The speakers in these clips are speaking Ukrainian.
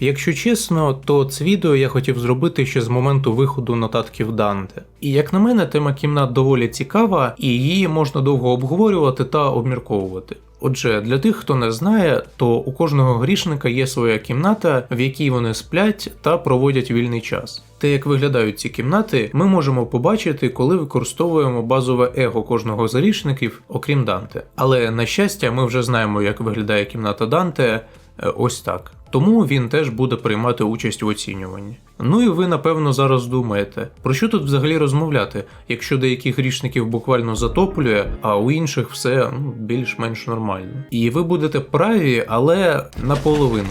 Якщо чесно, то це відео я хотів зробити ще з моменту виходу нотатків Данте. І як на мене, тема кімнат доволі цікава, і її можна довго обговорювати та обмірковувати. Отже, для тих, хто не знає, то у кожного грішника є своя кімната, в якій вони сплять та проводять вільний час. Те, як виглядають ці кімнати, ми можемо побачити, коли використовуємо базове его кожного з грішників, окрім Данте. Але на щастя, ми вже знаємо, як виглядає кімната Данте е, ось так. Тому він теж буде приймати участь в оцінюванні. Ну і ви напевно зараз думаєте, про що тут взагалі розмовляти, якщо деяких грішників буквально затоплює, а у інших все ну, більш-менш нормально. І ви будете праві, але наполовину.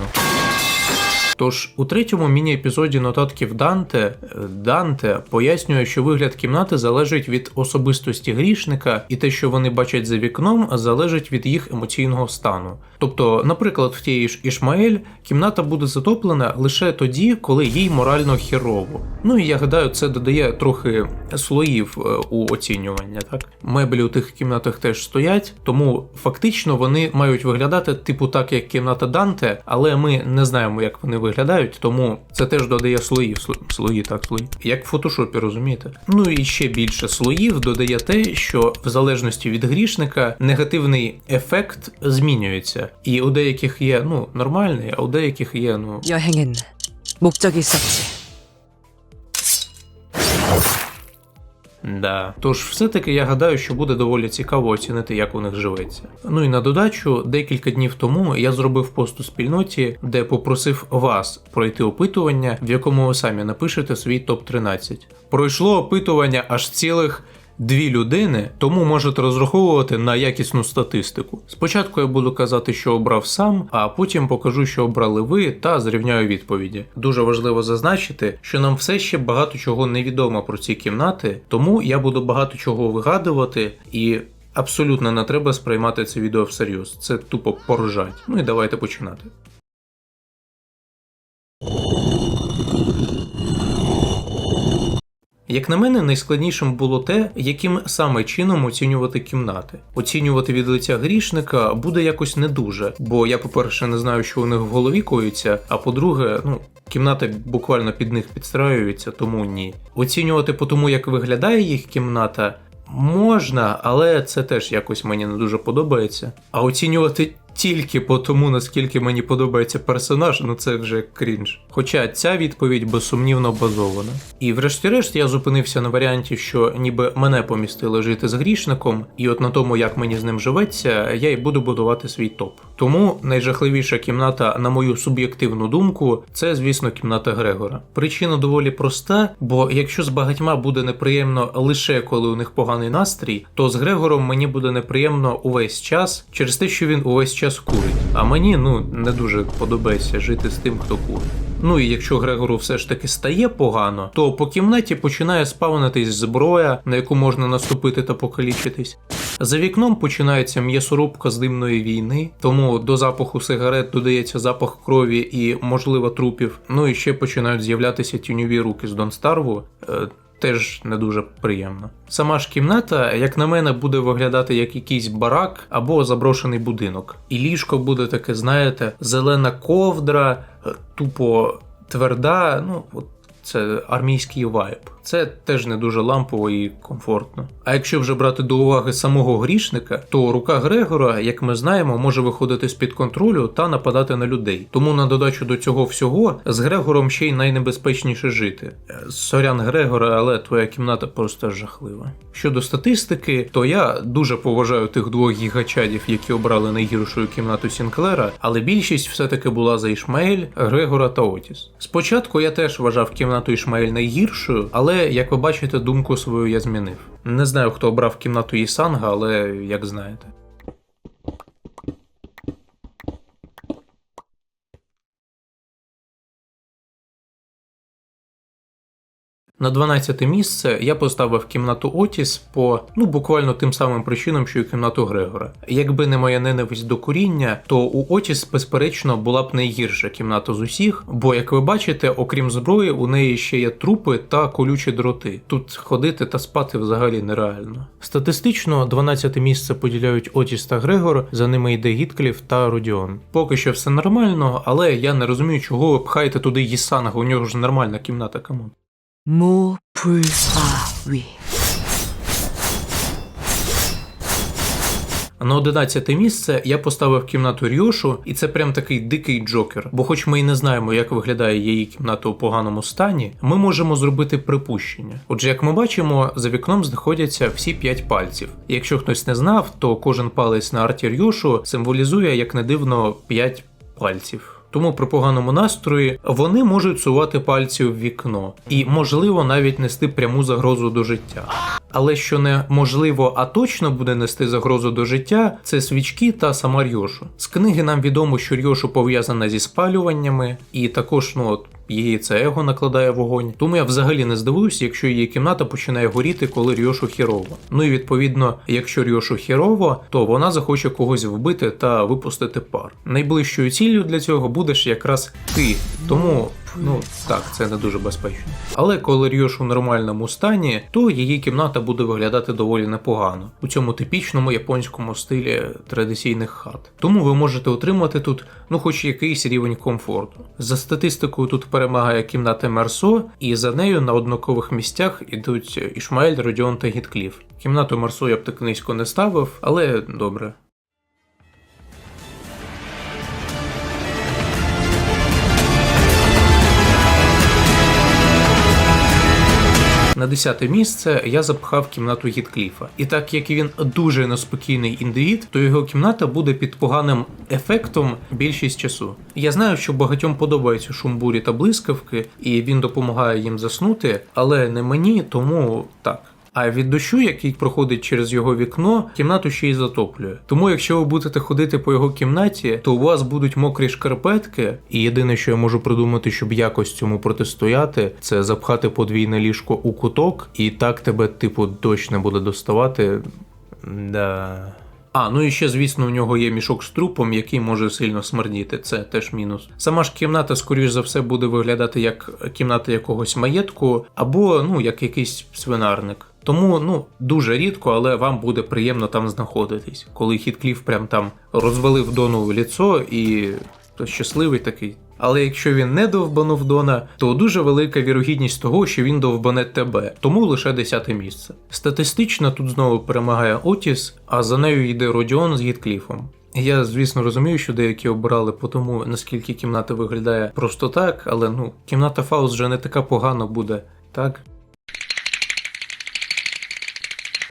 Тож у третьому міні-епізоді нотатків Данте е, Данте пояснює, що вигляд кімнати залежить від особистості грішника, і те, що вони бачать за вікном, залежить від їх емоційного стану. Тобто, наприклад, в тієї ж Ішмаель кімната буде затоплена лише тоді, коли їй морально хірово. Ну і я гадаю, це додає трохи слоїв е, у оцінювання. Так, меблі у тих кімнатах теж стоять, тому фактично вони мають виглядати типу так, як кімната Данте, але ми не знаємо, як вони виглядають, тому це теж додає слоїв. Сло- Слої, так, слої. Як в фотошопі, розумієте? Ну і ще більше слоїв додає те, що в залежності від грішника негативний ефект змінюється. І у деяких є ну нормальний, а у деяких є ну 여행엔 목적이 있었지. Да. Тож все-таки я гадаю, що буде доволі цікаво оцінити, як у них живеться. Ну і на додачу, декілька днів тому я зробив пост у спільноті, де попросив вас пройти опитування, в якому ви самі напишете свій топ 13. Пройшло опитування аж цілих. Дві людини, тому можете розраховувати на якісну статистику. Спочатку я буду казати, що обрав сам, а потім покажу, що обрали ви, та зрівняю відповіді. Дуже важливо зазначити, що нам все ще багато чого невідомо про ці кімнати, тому я буду багато чого вигадувати і. Абсолютно не треба сприймати це відео всерйоз. Це тупо поржать. Ну і давайте починати. Як на мене, найскладнішим було те, яким саме чином оцінювати кімнати. Оцінювати від лиця грішника буде якось не дуже, бо я, по-перше, не знаю, що у них в голові коїться, а по-друге, ну. Кімната буквально під них підстраюється, тому ні. Оцінювати по тому, як виглядає їх кімната, можна, але це теж якось мені не дуже подобається. А оцінювати тільки по тому, наскільки мені подобається персонаж, ну це вже крінж. Хоча ця відповідь безсумнівно базована. І врешті-решт я зупинився на варіанті, що ніби мене помістили жити з грішником, і от на тому, як мені з ним живеться, я й буду будувати свій топ. Тому найжахливіша кімната, на мою суб'єктивну думку, це, звісно, кімната Грегора. Причина доволі проста, бо якщо з багатьма буде неприємно лише коли у них поганий настрій, то з Грегором мені буде неприємно увесь час через те, що він увесь час курить. А мені ну не дуже подобається жити з тим, хто курить. Ну і якщо Грегору все ж таки стає погано, то по кімнаті починає спавнитись зброя, на яку можна наступити та покалічитись. За вікном починається м'ясорубка з димної війни, тому до запаху сигарет додається запах крові і, можливо, трупів. Ну і ще починають з'являтися тіньові руки з Донстарву. Теж не дуже приємно. Сама ж кімната, як на мене, буде виглядати як якийсь барак або заброшений будинок. І ліжко буде таке, знаєте, зелена ковдра, е, тупо тверда. Ну, от це армійський вайб. Це теж не дуже лампово і комфортно. А якщо вже брати до уваги самого грішника, то рука Грегора, як ми знаємо, може виходити з-під контролю та нападати на людей. Тому на додачу до цього всього з Грегором ще й найнебезпечніше жити. Е, Сорян Грегора, але твоя кімната просто жахлива. Щодо статистики, то я дуже поважаю тих двох гігачадів, які обрали найгіршою кімнату Сінклера, але більшість все-таки була за Ішмаель, Грегора та Отіс. Спочатку я теж вважав кімнату Ішмаель найгіршою, але як ви бачите, думку свою я змінив. Не знаю, хто обрав кімнату Ісанга, але як знаєте. На 12 місце я поставив кімнату Отіс по ну буквально тим самим причинам, що і кімнату Грегора. Якби не моя ненависть до куріння, то у Отіс, безперечно, була б найгірша кімната з усіх, бо, як ви бачите, окрім зброї, у неї ще є трупи та колючі дроти. Тут ходити та спати взагалі нереально. Статистично 12 місце поділяють Отіс та Грегор, за ними йде Гіткліф та Родіон. Поки що все нормально, але я не розумію, чого ви пхаєте туди Єсанга, у нього ж нормальна кімната, камон. 모, 불, 아, 위. На 11 місце я поставив кімнату Рьошу, і це прям такий дикий джокер. Бо, хоч ми і не знаємо, як виглядає її кімната у поганому стані, ми можемо зробити припущення. Отже, як ми бачимо, за вікном знаходяться всі 5 пальців. І якщо хтось не знав, то кожен палець на арті Рьошу символізує, як не дивно, 5 пальців. Тому при поганому настрої вони можуть сувати пальці в вікно і, можливо, навіть нести пряму загрозу до життя. Але що не можливо, а точно буде нести загрозу до життя, це свічки та сама Рьошу. З книги нам відомо, що Рьошу пов'язана зі спалюваннями, і також ну от. Її це его накладає вогонь, тому я взагалі не здивуюся, якщо її кімната починає горіти, коли Рьошу хірово. Ну і відповідно, якщо Рьошу хірово, то вона захоче когось вбити та випустити пар. Найближчою ціллю для цього будеш якраз ти. Тому ну так, це не дуже безпечно. Але коли Рьош у нормальному стані, то її кімната буде виглядати доволі непогано у цьому типічному японському стилі традиційних хат. Тому ви можете отримати тут ну хоч якийсь рівень комфорту. За статистикою тут перемагає кімната Мерсо, і за нею на однакових місцях ідуть Ішмаель, Родіон та Гіткліф. Кімнату Мерсо я б так низько не ставив, але добре. На 10 місце я запхав кімнату Гіткліфа. І так як він дуже неспокійний індивід, то його кімната буде під поганим ефектом більшість часу. Я знаю, що багатьом подобаються шумбурі та блискавки, і він допомагає їм заснути, але не мені, тому так. А від дощу, який проходить через його вікно, кімнату ще й затоплює. Тому, якщо ви будете ходити по його кімнаті, то у вас будуть мокрі шкарпетки, і єдине, що я можу придумати, щоб якось цьому протистояти, це запхати подвійне ліжко у куток, і так тебе, типу, дощ не буде доставати. Да. А, ну і ще, звісно, у нього є мішок з трупом, який може сильно смердіти. Це теж мінус. Сама ж кімната, скоріш за все, буде виглядати як кімната якогось маєтку, або ну як якийсь свинарник. Тому ну дуже рідко, але вам буде приємно там знаходитись, коли Хіткліф прям там розвалив Дону ліцо і то щасливий такий. Але якщо він не довбанув Дона, то дуже велика вірогідність того, що він довбане тебе, тому лише десяте місце. Статистично тут знову перемагає Отіс, а за нею йде Родіон з Гіткліфом. Я, звісно, розумію, що деякі обирали по тому, наскільки кімната виглядає просто так, але ну, кімната Фаус вже не така погана буде, так?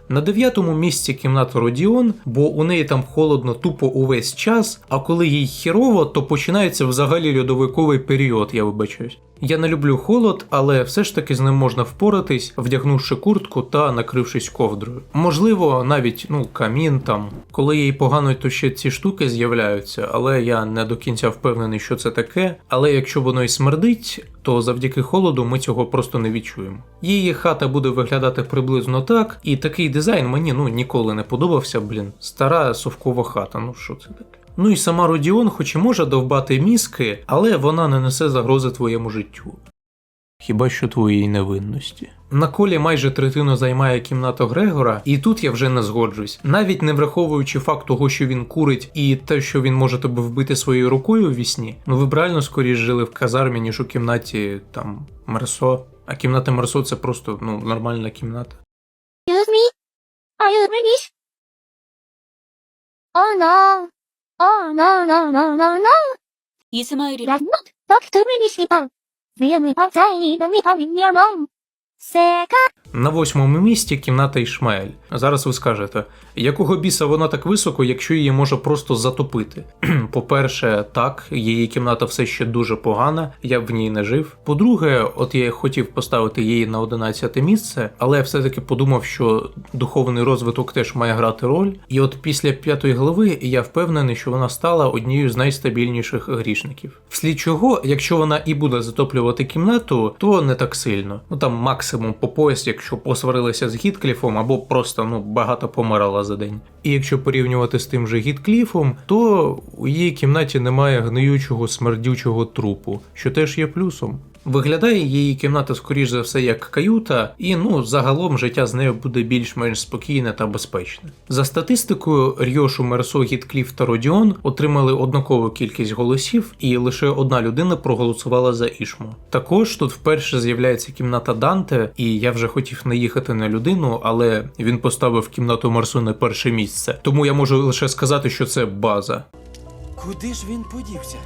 На дев'ятому місці кімната Родіон, бо у неї там холодно тупо увесь час, а коли їй хірово, то починається взагалі льодовиковий період, я вибачаюсь. Я не люблю холод, але все ж таки з ним можна впоратись, вдягнувши куртку та накрившись ковдрою. Можливо, навіть ну камін там. Коли їй погано, то ще ці штуки з'являються, але я не до кінця впевнений, що це таке. Але якщо воно й смердить, то завдяки холоду ми цього просто не відчуємо. Її хата буде виглядати приблизно так, і такий дизайн мені ну ніколи не подобався, блін. Стара совкова хата, ну що це таке? Ну і сама Родіон, хоч і може довбати мізки, але вона не несе загрози твоєму життю. Хіба що твоїй невинності. На колі майже третину займає кімната Грегора, і тут я вже не згоджусь. Навіть не враховуючи факт того, що він курить, і те, що він може тебе вбити своєю рукою у вісні, ну ви б реально скоріш жили в казармі, ніж у кімнаті там Мерсо. А кімната Мерсо це просто ну нормальна кімната. Excuse me? Are you British? Oh no. Oh no no no no no! イスマイル does not talk to me 西パン。We am パンサイドミパミニアモン。正解 На восьмому місці кімната Ішмаель. Зараз ви скажете, якого біса вона так високо, якщо її може просто затопити? По-перше, так, її кімната все ще дуже погана, я б в ній не жив. По-друге, от я хотів поставити її на 11 місце, але все-таки подумав, що духовний розвиток теж має грати роль. І от після п'ятої глави я впевнений, що вона стала однією з найстабільніших грішників. Вслід чого, якщо вона і буде затоплювати кімнату, то не так сильно. Ну там максимум по пояс, якщо посварилися з Гіткліфом, або просто ну багато помирала за день. І якщо порівнювати з тим же Гіткліфом, то у її кімнаті немає гниючого смердючого трупу, що теж є плюсом. Виглядає її кімната, скоріш за все, як каюта, і ну загалом життя з нею буде більш-менш спокійне та безпечне. За статистикою, Рьошу, Мерсо, Гіткліф та Родіон отримали однакову кількість голосів, і лише одна людина проголосувала за Ішму. Також тут вперше з'являється кімната Данте, і я вже хотів наїхати на людину, але він поставив кімнату Марсу на перше місце. Тому я можу лише сказати, що це база. Куди ж він подівся?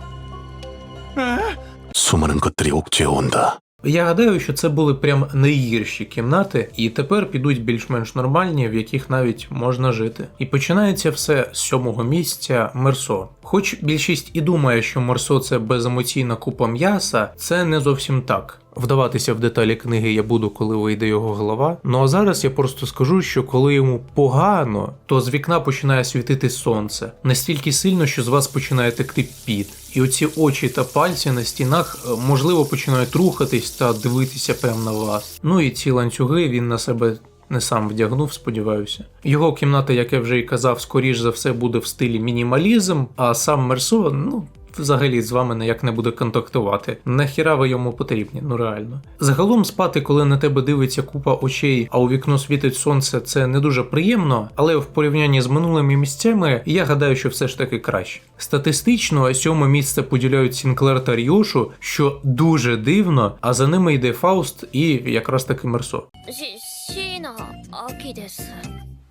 수 Сумаренко тріокче онда. Я гадаю, що це були прям найгірші кімнати, і тепер підуть більш-менш нормальні, в яких навіть можна жити. І починається все з сьомого місця мерсо. Хоч більшість і думає, що мерсо це беземоційна купа м'яса, це не зовсім так. Вдаватися в деталі книги я буду, коли вийде його голова. Ну а зараз я просто скажу, що коли йому погано, то з вікна починає світити сонце настільки сильно, що з вас починає текти піт. І оці очі та пальці на стінах е, можливо починають рухатись та дивитися прямо на вас. Ну і ці ланцюги він на себе не сам вдягнув, сподіваюся. Його кімната, як я вже і казав, скоріш за все буде в стилі мінімалізм, а сам Мерсо, ну Взагалі з вами ніяк не буде контактувати. Нахіра ви йому потрібні, ну реально. Загалом спати, коли на тебе дивиться купа очей, а у вікно світить сонце, це не дуже приємно, але в порівнянні з минулими місцями я гадаю, що все ж таки краще. Статистично сьоме місце поділяють Сінклер та Ріошу, що дуже дивно, а за ними йде Фауст і якраз таки Мерсо. し、椎名秋です。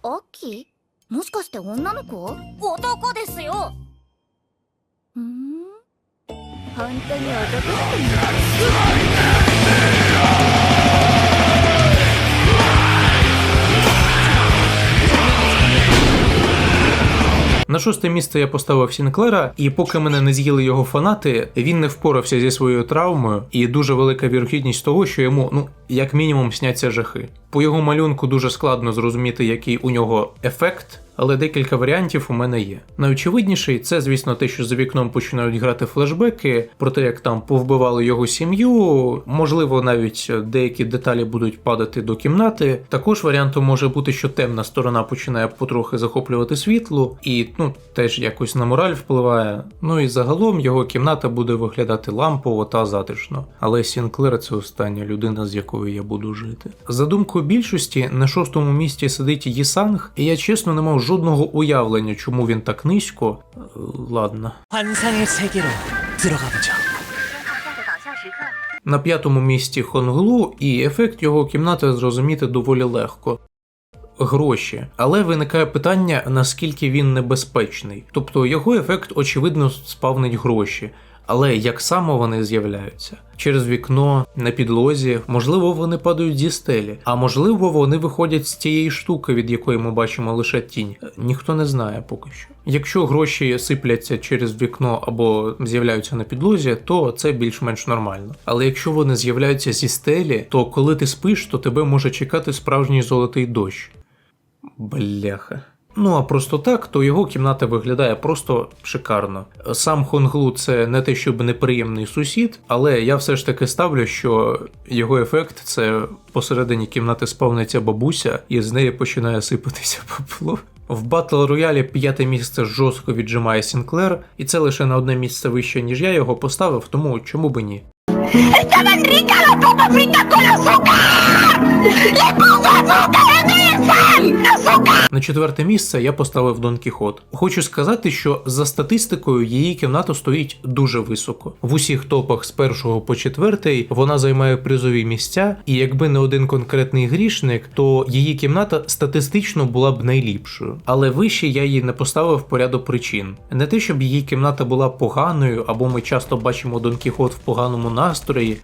秋もしかして女の子男ですよ ん本当に男の子 На шосте місце я поставив Сінклера, і поки мене не з'їли його фанати, він не впорався зі своєю травмою, і дуже велика вірогідність того, що йому, ну, як мінімум, сняться жахи. По його малюнку дуже складно зрозуміти, який у нього ефект. Але декілька варіантів у мене є. Найочевидніший це, звісно, те, що за вікном починають грати флешбеки про те, як там повбивали його сім'ю. Можливо, навіть деякі деталі будуть падати до кімнати. Також варіантом може бути, що темна сторона починає потрохи захоплювати світло, і ну теж якось на мораль впливає. Ну і загалом його кімната буде виглядати лампово та затишно. Але Сінклер це остання людина, з якою я буду жити. За думкою більшості, на шостому місці сидить Єсанг, і я чесно не мав жодного уявлення, чому він так низько. Е, ладно. На п'ятому місці Хонглу, і ефект його кімнати зрозуміти доволі легко. Гроші, але виникає питання, наскільки він небезпечний. Тобто його ефект, очевидно, спавнить гроші. Але як саме вони з'являються? Через вікно, на підлозі, можливо, вони падають зі стелі, а можливо, вони виходять з тієї штуки, від якої ми бачимо лише тінь. Ніхто не знає поки що. Якщо гроші сипляться через вікно або з'являються на підлозі, то це більш-менш нормально. Але якщо вони з'являються зі стелі, то коли ти спиш, то тебе може чекати справжній золотий дощ. Бляха. Ну а просто так, то його кімната виглядає просто шикарно. Сам Хонглу це не те, щоб неприємний сусід, але я все ж таки ставлю, що його ефект це посередині кімнати спавниться бабуся, і з неї починає сипатися попло. В Батл Роялі п'яте місце жорстко віджимає Сінклер, і це лише на одне місце вище, ніж я його поставив, тому чому би ні. На четверте місце я поставив Дон Кіхот. Хочу сказати, що за статистикою її кімната стоїть дуже високо. В усіх топах з першого по четвертий вона займає призові місця, і якби не один конкретний грішник, то її кімната статистично була б найліпшою. Але вище я її не поставив по ряду причин. Не те, щоб її кімната була поганою, або ми часто бачимо Дон Кіхот в поганому настрої,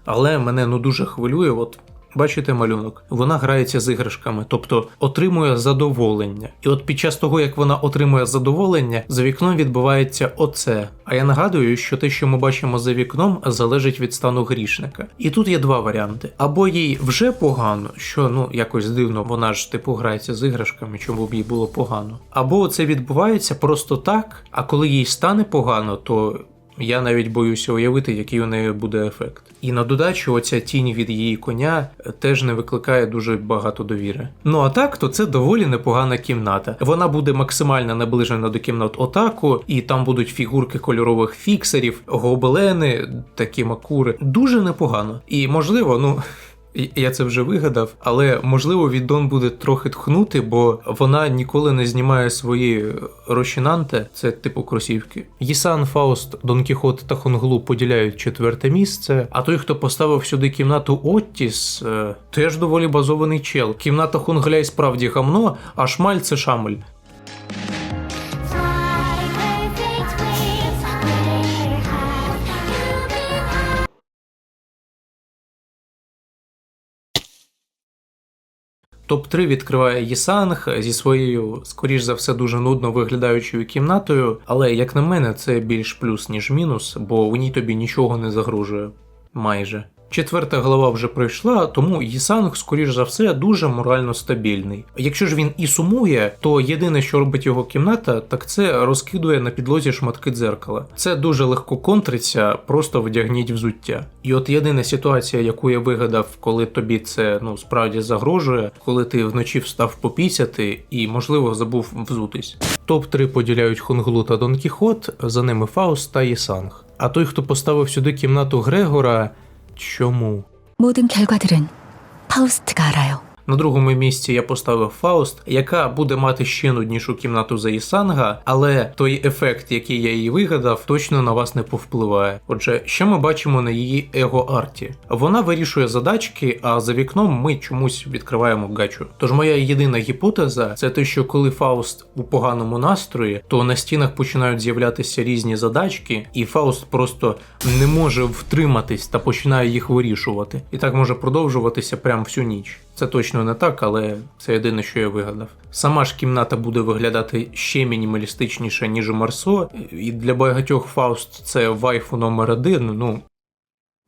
але мене ну дуже хвилює, от Бачите малюнок? Вона грається з іграшками, тобто отримує задоволення. І от під час того, як вона отримує задоволення, за вікном відбувається оце. А я нагадую, що те, що ми бачимо за вікном, залежить від стану грішника. І тут є два варіанти: або їй вже погано, що ну якось дивно, вона ж типу грається з іграшками, чому б їй було погано. Або це відбувається просто так, а коли їй стане погано, то я навіть боюся уявити, який у неї буде ефект. І на додачу, оця тінь від її коня е, теж не викликає дуже багато довіри. Ну а так, то це доволі непогана кімната. Вона буде максимально наближена до кімнат Отаку, і там будуть фігурки кольорових фіксерів, гобелени, такі макури. Дуже непогано. І можливо, ну. Я це вже вигадав, але можливо віддон буде трохи тхнути, бо вона ніколи не знімає свої розчинанте, це типу кросівки. Єсан, Фауст, Дон Кіхот та Хонглу поділяють четверте місце. А той, хто поставив сюди кімнату Оттіс, е, теж доволі базований чел. Кімната Хонгля і справді гамно, а шмаль це шамель. Топ-3 відкриває Єсанг зі своєю, скоріш за все, дуже нудно виглядаючою кімнатою, але як на мене, це більш плюс, ніж мінус, бо у ній тобі нічого не загрожує. Майже. Четверта глава вже пройшла, тому Єсанг, скоріш за все, дуже морально стабільний. Якщо ж він і сумує, то єдине, що робить його кімната, так це розкидує на підлозі шматки дзеркала. Це дуже легко контриться, просто вдягніть взуття. І от єдина ситуація, яку я вигадав, коли тобі це ну справді загрожує, коли ти вночі встав попісяти і, можливо, забув взутись. Топ-3 поділяють Хонглу та Дон Кіхот, за ними Фауст та Єсанг. А той, хто поставив сюди кімнату Грегора, 추모 모든 결과들은 파우스트가 알아요. На другому місці я поставив Фауст, яка буде мати ще нуднішу кімнату за Ісанга, але той ефект, який я їй вигадав, точно на вас не повпливає. Отже, що ми бачимо на її его-арті? Вона вирішує задачки, а за вікном ми чомусь відкриваємо гачу. Тож моя єдина гіпотеза це те, що коли Фауст у поганому настрої, то на стінах починають з'являтися різні задачки, і Фауст просто не може втриматись та починає їх вирішувати. І так може продовжуватися прям всю ніч. Це точно не так, але це єдине, що я вигадав. Сама ж кімната буде виглядати ще мінімалістичніше, ніж у Марсо, і для багатьох Фауст це вайфу номер один. Ну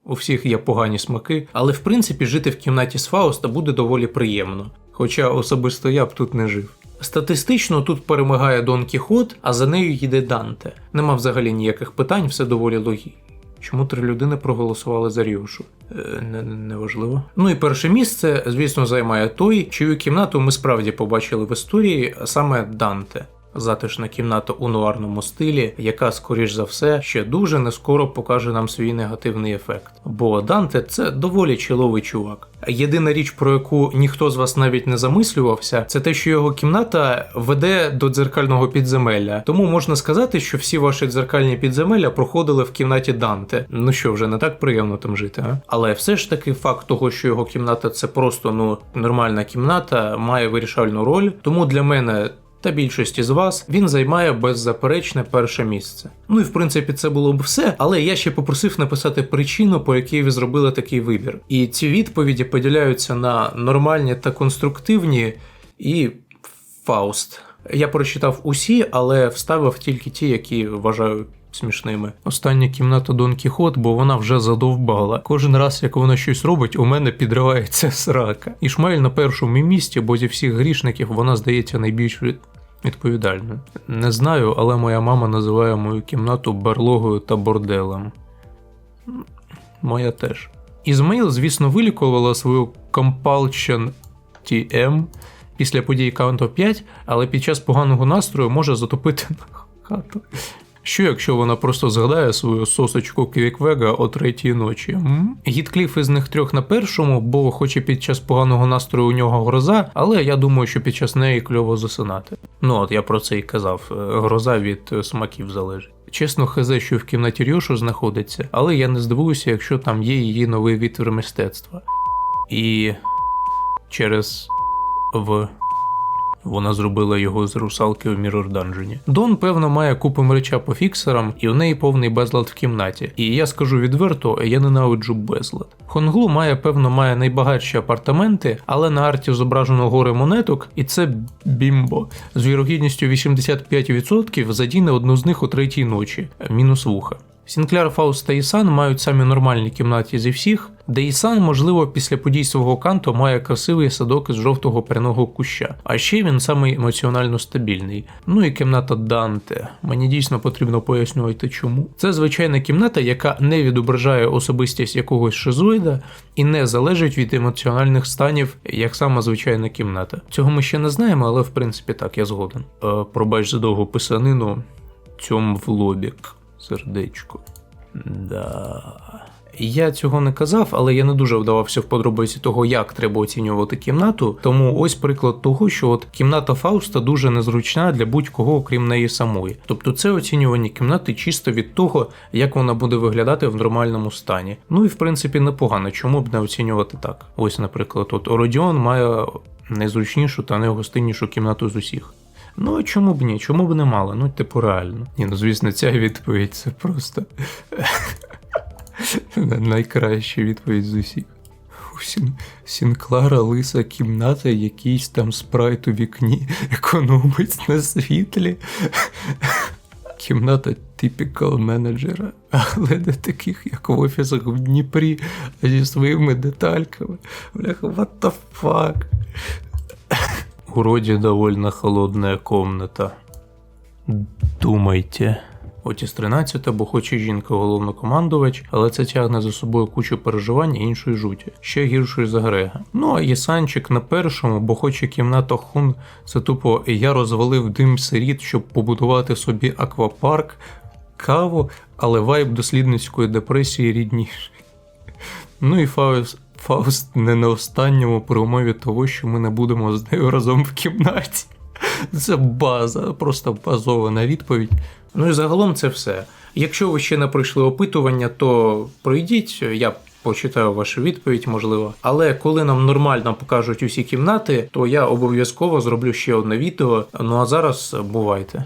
у всіх є погані смаки, але в принципі жити в кімнаті з Фауста буде доволі приємно. Хоча особисто я б тут не жив. Статистично тут перемагає Дон Кіхот, а за нею їде Данте. Нема взагалі ніяких питань, все доволі логічно. Чому три людини проголосували за Ріошу? Е, не- не- Неважливо. Ну і перше місце, звісно, займає той, чию кімнату ми справді побачили в історії, саме Данте. Затишна кімната у нуарному стилі, яка, скоріш за все, ще дуже нескоро покаже нам свій негативний ефект. Бо Данте це доволі чоловий чувак. Єдина річ, про яку ніхто з вас навіть не замислювався, це те, що його кімната веде до дзеркального підземелля. Тому можна сказати, що всі ваші дзеркальні підземелля проходили в кімнаті Данте. Ну що, вже не так приємно там жити, а? Але все ж таки факт того, що його кімната це просто ну нормальна кімната, має вирішальну роль. Тому для мене. Та більшості з вас він займає беззаперечне перше місце. Ну і в принципі це було б все, але я ще попросив написати причину, по якій ви зробили такий вибір. І ці відповіді поділяються на нормальні та конструктивні і Фауст. Я прочитав усі, але вставив тільки ті, які вважаю смішними. Остання кімната Дон Кіхот, бо вона вже задовбала. Кожен раз, як вона щось робить, у мене підривається срака. Ішмаїль на першому місці, бо зі всіх грішників вона здається найбільш від- відповідальною. Не знаю, але моя мама називає мою кімнату барлогою та борделем. Моя теж. Ізмаїл, звісно, вилікувала свою Compulsion TM після подій Counter 5, але під час поганого настрою може затопити хату. Що якщо вона просто згадає свою сосочку Квіквега о третій ночі? М? Гідкліф із них трьох на першому, бо хоч і під час поганого настрою у нього гроза, але я думаю, що під час неї кльово засинати. Ну от я про це і казав. е, Гроза від е, смаків залежить. Чесно, хз, що в кімнаті Рьошу знаходиться, але я не здивуюся, якщо там є її новий вітер мистецтва. І через в Вона зробила його з русалки у Mirror Dungeon. Дон, певно, має купу мерча по фіксерам, і у неї повний безлад в кімнаті. І я скажу відверто, я ненавиджу безлад. Хонглу має, певно, має найбагатші апартаменти, але на арті зображено гори монеток, і це бімбо. З вірогідністю 85% задіне одну з них о третій ночі, мінус вуха. Сінкляр, Фауст та Ісан мають самі нормальні кімнаті зі всіх, де Ісан, можливо, після подій свого канту має красивий садок із жовтого пряного куща. А ще він самий емоціонально стабільний. Ну і кімната Данте. Мені дійсно потрібно пояснювати чому. Це звичайна кімната, яка не відображає особистість якогось шизоїда і не залежить від емоціональних станів, як сама звичайна кімната. Цього ми ще не знаємо, але в принципі так, я згоден. Е, пробач за довгу писанину. Цьом в лобік. Сердечко. Да. Я цього не казав, але я не дуже вдавався в подробиці того, як треба оцінювати кімнату. Тому ось приклад того, що от кімната Фауста дуже незручна для будь-кого, окрім неї самої. Тобто це оцінювання кімнати чисто від того, як вона буде виглядати в нормальному стані. Ну і в принципі непогано, чому б не оцінювати так. Ось, наприклад, от Ородіон має найзручнішу та найгостиннішу кімнату з усіх. Ну чому б ні? Чому б не мало? Ну, типу, реально. Ні, ну звісно, ця відповідь це просто найкраща відповідь з усіх. У Сін... Сінклара лиса кімната, якийсь там спрайт у вікні, економить на світлі. Кімната типікал менеджера, але не таких, як в офісах в Дніпрі, а зі своїми детальками. Бляха, what the fuck? У роді довольно холодная комната. Думайте. Отіс 13, бо хоч і жінка головнокомандувач, але це тягне за собою кучу переживань і іншої жуті, ще гіршої за Грега. Ну а Єсанчик на першому, бо хоч і кімната Хун, це тупо я розвалив дим сиріт, щоб побудувати собі аквапарк, каву, але вайб дослідницької депресії рідніший. Ну і Фауст, Фауст не на останньому при умові того, що ми не будемо з нею разом в кімнаті. Це база, просто базована відповідь. Ну і загалом це все. Якщо ви ще не пройшли опитування, то пройдіть, я почитаю вашу відповідь, можливо. Але коли нам нормально покажуть усі кімнати, то я обов'язково зроблю ще одне відео. Ну а зараз бувайте.